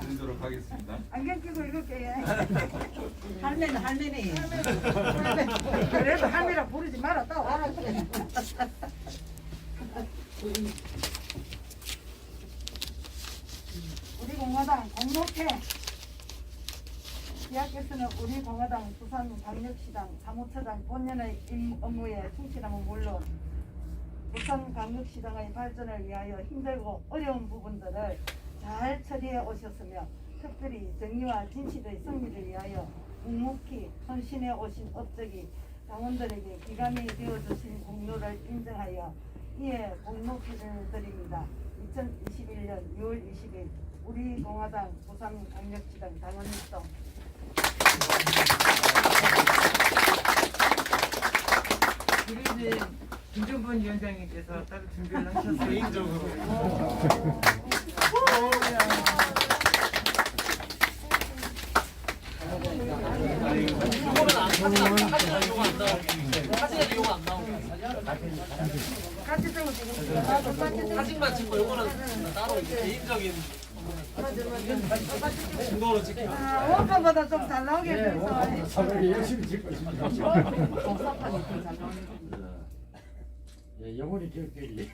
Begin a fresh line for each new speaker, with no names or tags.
드리도록 하겠습니다.
안경 끼고 이렇게
할매는 할매네.
그래도 할미라 부르지 마라 또 와라 그래. 우리 공화당 공목회 이하께서는 우리 공화당 부산 광역시당 사무처장 본연의 임- 업무에 충실함은 물론 부산광역시장의 발전을 위하여 힘들고 어려운 부분들을 잘 처리해 오셨으며 특별히 정의와 진실의 승리를 위하여 묵묵히 헌신해 오신 업적이 당원들에게 기감이 되어주신 공로를 인정하여 이에 공로기를 드립니다. 2021년 6월 20일 우리 공화당 부산광역시당 당원 일동
우리 이제 김종건 위원장님께서 따로 준비를 하셨어요. 개인적으로.
사진만 찍고 요거는 따로 이제 개인적인 증거로 찍히면
아, 원판보다 좀 잘 나오게 해서
사람이 열심히 짓고 있습니다. 예, 영원히 기억되기.